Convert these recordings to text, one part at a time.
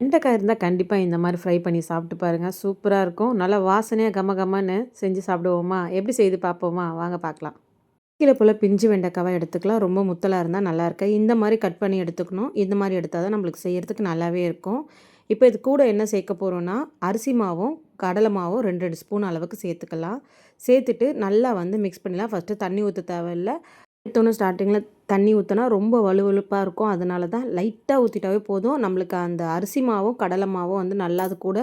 வெண்டைக்காய் இருந்தால் கண்டிப்பாக இந்த மாதிரி ஃப்ரை பண்ணி சாப்பிட்டு பாருங்கள் சூப்பராக இருக்கும். நல்லா வாசனையாக கம கமன்னு செஞ்சு சாப்பிடுவோமா? எப்படி செய்து பார்ப்போமா? வாங்க பார்க்கலாம். கீழே போல் பிஞ்சு வெண்டைக்காவை எடுத்துக்கலாம். ரொம்ப முத்தலாக இருந்தால் நல்லாயிருக்கு இந்த மாதிரி கட் பண்ணி எடுத்துக்கணும். இந்த மாதிரி எடுத்தால் தான் நம்மளுக்கு செய்கிறதுக்கு நல்லாவே இருக்கும். இப்போ இது கூட என்ன சேர்க்க போகிறோன்னா அரிசி மாவும் கடலை மாவும் ரெண்டு ரெண்டு ஸ்பூன் அளவுக்கு சேர்த்துக்கலாம். சேர்த்துட்டு நல்லா வந்து மிக்ஸ் பண்ணிடலாம். ஃபஸ்ட்டு தண்ணி ஊற்ற தேவையில்லை. எடுத்தோன்னே ஸ்டார்டிங்கில் தண்ணி ஊற்றினா ரொம்ப வலுவலுப்பாக இருக்கும். அதனால தான் லைட்டாக ஊற்றிட்டாவே போதும். நம்மளுக்கு அந்த அரிசி மாவும் கடலை மாவும் வந்து நல்லா அது கூட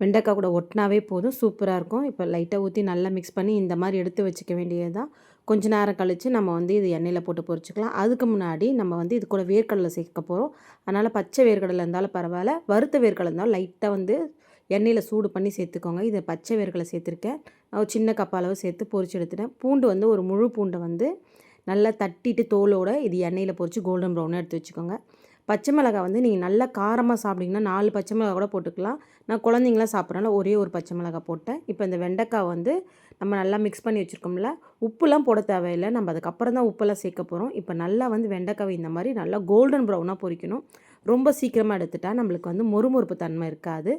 வெண்டைக்காய் கூட ஒட்டினாவே போதும். சூப்பராக இருக்கும். இப்போ லைட்டாக ஊற்றி நல்லா மிக்ஸ் பண்ணி இந்த மாதிரி எடுத்து வச்சுக்க வேண்டியது தான் கொஞ்ச நேரம் கழித்து நம்ம வந்து இது எண்ணெயில் போட்டு பொரிச்சிக்கலாம். அதுக்கு முன்னாடி நம்ம வந்து இது கூட வேர்க்கடலை சேர்க்க போகிறோம் அதனால் பச்சை வேர்க்கடலை இருந்தாலும் பரவாயில்ல. வறுத்த வேர்க்கடலை இருந்தாலும் லைட்டாக வந்து எண்ணெயில் சூடு பண்ணி சேர்த்துக்கோங்க. இதை பச்சை வேர்க்கடலை சேர்த்துருக்கேன். சின்ன கப் அளவு சேர்த்து பொரிச்சு எடுத்துட்டேன். பூண்டு வந்து ஒரு முழு பூண்டை வந்து நல்லா தட்டிட்டு தோலோடு இது எண்ணெயில் பொரித்து கோல்டன் ப்ரௌனாக எடுத்து வச்சுக்கோங்க. பச்சை மிளகா வந்து நீங்கள் நல்லா காரமாக சாப்பிட்டிங்கன்னா நாலு பச்சை மிளகா கூட போட்டுக்கலாம். நான் குழந்தைங்களாம் சாப்பிட்றனால ஒரே ஒரு பச்சை மிளகாய் போட்டேன். இப்போ இந்த வெண்டைக்காய் வந்து நம்ம நல்லா மிக்ஸ் பண்ணி வச்சுருக்கோம்ல உப்புலாம் போட தேவையில்லை. நம்ம அதுக்கப்புறம் தான் உப்பெல்லாம் சேர்க்க போகிறோம் இப்போ நல்லா வந்து வெண்டைக்காவை இந்த மாதிரி நல்லா கோல்டன் ப்ரௌனாக பொரிக்கணும் ரொம்ப சீக்கிரமாக எடுத்துட்டால் நம்மளுக்கு வந்து மொறுமொறுப்பு தன்மை இருக்காது.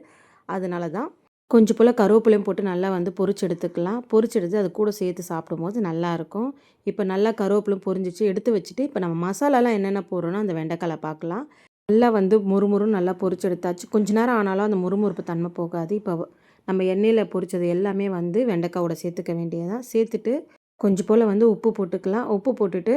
அதனால தான் கொஞ்சம் போல் கருவேப்பிலையும் போட்டு நல்லா வந்து பொரிச்சு எடுத்துக்கலாம். பொறிச்சு எடுத்து அது கூட சேர்த்து சாப்பிடும்போது நல்லாயிருக்கும். இப்போ நல்லா கருவேப்பிலும் பொரிஞ்சிச்சு. எடுத்து வச்சுட்டு இப்போ நம்ம மசாலாலாம் என்னென்ன போடுறோன்னா அந்த வெண்டைக்காலை பார்க்கலாம். நல்லா வந்து முறுமுறுன்னு நல்லா பொறிச்சு எடுத்தாச்சு. கொஞ்ச நேரம் ஆனாலும் அந்த முறுமுறுப்பு தன்மை போகாது. இப்போ நம்ம எண்ணெயில் பொறிச்சது எல்லாமே வந்து வெண்டைக்காவோட சேர்த்துக்க வேண்டியதான் சேர்த்துட்டு கொஞ்சம் போல் வந்து உப்பு போட்டுக்கலாம். உப்பு போட்டுட்டு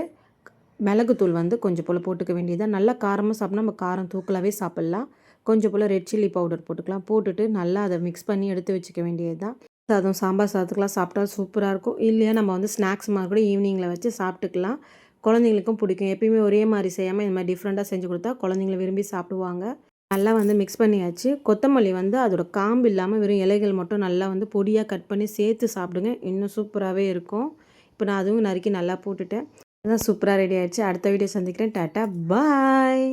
மிளகுத்தூள் வந்து கொஞ்சம் போல் போட்டுக்க வேண்டியதான் நல்லா காரமாக சாப்பிட்னா நம்ம காரம் தூக்கலாகவே சாப்பிட்லாம். கொஞ்சம் போல் ரெட் சில்லி பவுடர் போட்டுக்கலாம். போட்டுட்டு நல்லா அதை மிக்ஸ் பண்ணி எடுத்து வச்சுக்க வேண்டியது தான் சாதம் சாம்பார் சாதத்துக்கெலாம் சாப்பிட்டா சூப்பராக இருக்கும். இல்லையா நம்ம வந்து ஸ்நாக்ஸ் மாதிரி கூட ஈவினிங்கில் வச்சு சாப்பிட்டுக்கலாம். குழந்தைங்களுக்கும் பிடிக்கும். எப்பயுமே ஒரே மாதிரி செய்யாமல் இந்த மாதிரி டிஃப்ரெண்ட்டாக செஞ்சு கொடுத்தா குழந்தைங்கள விரும்பி சாப்பிடுவாங்க. நல்லா வந்து மிக்ஸ் பண்ணியாச்சு. கொத்தமல்லி வந்து அதோட காம்பு இல்லாமல் வெறும் இலைகள் மட்டும் நல்லா வந்து பொடியாக கட் பண்ணி சேர்த்து சாப்பிடுங்க. இன்னும் சூப்பராகவே இருக்கும். இப்போ நான் அதுவும் நறுக்கி நல்லா போட்டுட்டேன். அதான் சூப்பராக ரெடி ஆகிடுச்சு அடுத்த வீடியோ சந்திக்கிறேன். டாட்டா. பாய்.